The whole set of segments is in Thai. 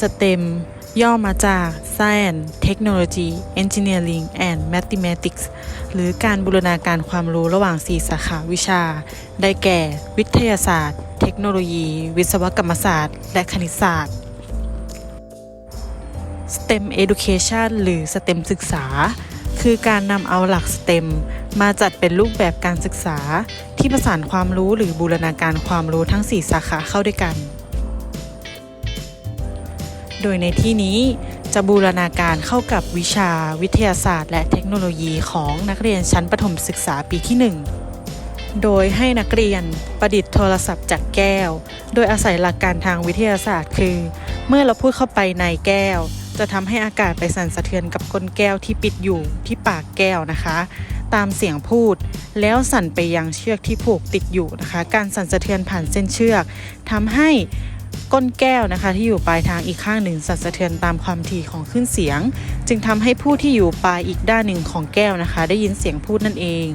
STEM ย่อมาจาก Science Technology Engineering and Mathematics หรือการบูรณาการความรู้ระหว่าง 4 สาขาวิชา ได้แก่ วิทยาศาสตร์ เทคโนโลยี วิศวกรรมศาสตร์ และคณิตศาสตร์ STEM Education หรือ STEM ศึกษา คือการนำเอาหลัก STEM มาจัดเป็นรูปแบบการศึกษา ที่ประสานความรู้หรือบูรณาการความรู้ทั้ง 4 สาขาเข้าด้วยกัน โดยในที่นี้จะบูรณาการเข้ากับวิชาวิทยาศาสตร์ และเทคโนโลยีของนักเรียนชั้นประถมศึกษาปีที่ 1 โดยให้นักเรียนประดิษฐ์โทรศัพท์จากแก้ว โดยอาศัยหลักการทางวิทยาศาสตร์ คือ เมื่อเราพูดเข้าไปในแก้ว จะทำให้อากาศไปสั่นสะเทือนกับก้นแก้วที่ปิดอยู่ที่ปากแก้วนะคะ ตามเสียงพูดแล้วสั่นไปยังเชือกที่ผูกติดอยู่นะคะ การสั่นสะเทือนผ่านเส้นเชือกทำให้ ก้นแก้วนะคะ ที่อยู่ปลายทางอีกข้างหนึ่งสั่นสะเทือนตามความถี่ของคลื่นเสียง จึงทำให้ผู้ที่อยู่ปลายอีกด้านหนึ่งของแก้วนะคะ ได้ยินเสียงพูดนั่นเอง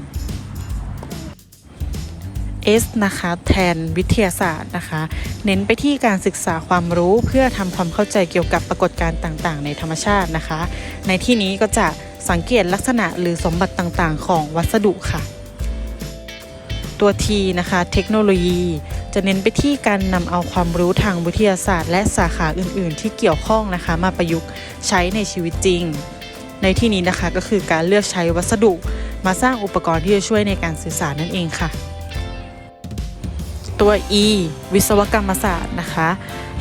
S นะคะแทนวิทยาศาสตร์นะคะ เน้นไปที่การศึกษาความรู้เพื่อทำความเข้าใจเกี่ยวกับปรากฏการณ์ต่างๆ ในธรรมชาตินะคะ ในที่นี้ก็จะสังเกตลักษณะหรือสมบัติต่างๆ ของวัสดุค่ะ ตัว T นะคะ เทคโนโลยี จะเน้นไปที่การนำเอาความรู้ทางวิทยาศาสตร์ และสาขาอื่น ๆ ที่เกี่ยวข้องนะคะ มาประยุกต์ใช้ในชีวิตจริง ในที่นี้นะคะก็คือการเลือกใช้วัสดุ มาสร้างอุปกรณ์ที่จะช่วยในการสื่อสารนั่นเองค่ะ ตัว E วิศวกรรมศาสตร์นะคะ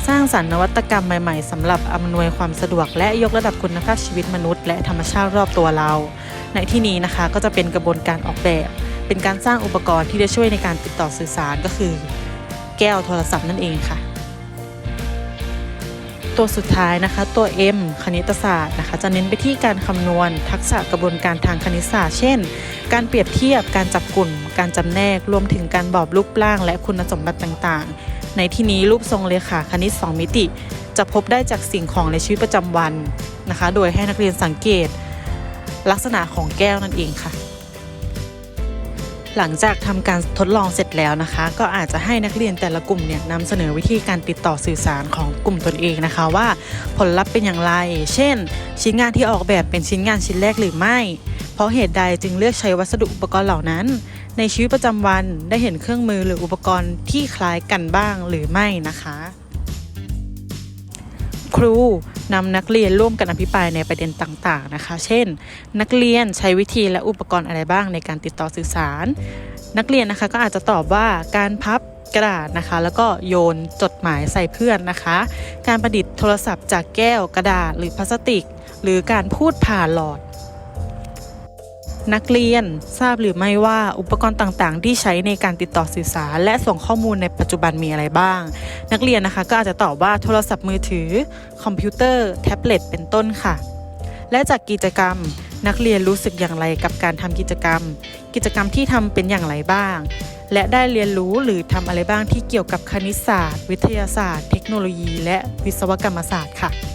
สร้างสรรค์นวัตกรรมใหม่ๆสำหรับอำนวยความสะดวก และยกระดับคุณภาพชีวิตมนุษย์ และธรรมชาติรอบตัวเรา ในที่นี้นะคะก็จะเป็นกระบวนการออกแบบ เป็นการสร้างอุปกรณ์ที่จะช่วยในการติดต่อสื่อสารก็คือ แก้วโทรศัพท์นั่นเองค่ะ ตัวสุดท้ายนะคะ ตัว M คณิตศาสตร์นะคะ จะเน้นไปที่การคำนวณทักษะกระบวนการทางคณิตศาสตร์ เช่น การเปรียบเทียบการจับกลุ่ม การจำแนกรวมถึงการบอกรูปร่าง และคุณสมบัติต่างๆ ในที่นี้รูปทรงเลขาคณิต 2 มิติ จะพบได้จากสิ่งของในชีวิตประจำวันนะคะ โดยให้นักเรียนสังเกต ลักษณะของแก้วนั่นเองค่ะ หลังจากทำการทดลองเสร็จแล้วนะคะ ก็อาจจะให้นักเรียนแต่ละกลุ่มเนี่ยนำเสนอวิธีการติดต่อสื่อสารของกลุ่มตนเองนะคะ ว่าผลลัพธ์เป็นอย่างไร เช่น ชิ้นงานที่ออกแบบเป็นชิ้นงานชิ้นแรกหรือไม่ เพราะเหตุใดจึงเลือกใช้วัสดุอุปกรณ์เหล่านั้น ในชีวิตประจำวันได้เห็นเครื่องมือหรืออุปกรณ์ที่คล้ายกันบ้างหรือไม่นะคะ ครูนำนักเรียนร่วมกันอภิปรายในประเด็นต่าง ๆ นะคะ เช่น นักเรียนใช้วิธีและอุปกรณ์อะไรบ้างในการติดต่อสื่อสาร นักเรียนนะคะก็อาจจะตอบว่าการพับกระดาษนะคะ แล้วก็โยนจดหมายใส่เพื่อนนะคะ การประดิษฐ์โทรศัพท์จากแก้วกระดาษหรือพลาสติก หรือการพูดผ่านหลอด นักเรียนทราบหรือไม่ว่าอุปกรณ์ต่างๆ ที่ใช้ในการติดต่อสื่อสาร และส่งข้อมูลในปัจจุบันมีอะไรบ้าง นักเรียนนะคะก็อาจจะตอบว่าโทรศัพท์มือถือ คอมพิวเตอร์ แท็บเล็ตเป็นต้นค่ะ และจากกิจกรรม นักเรียนรู้สึกอย่างไรกับการทำกิจกรรม กิจกรรมที่ทำเป็นอย่างไรบ้าง และได้เรียนรู้หรือทำอะไรบ้างที่เกี่ยวกับคณิตศาสตร์ วิทยาศาสตร์ เทคโนโลยี และวิศวกรรมศาสตร์ค่ะ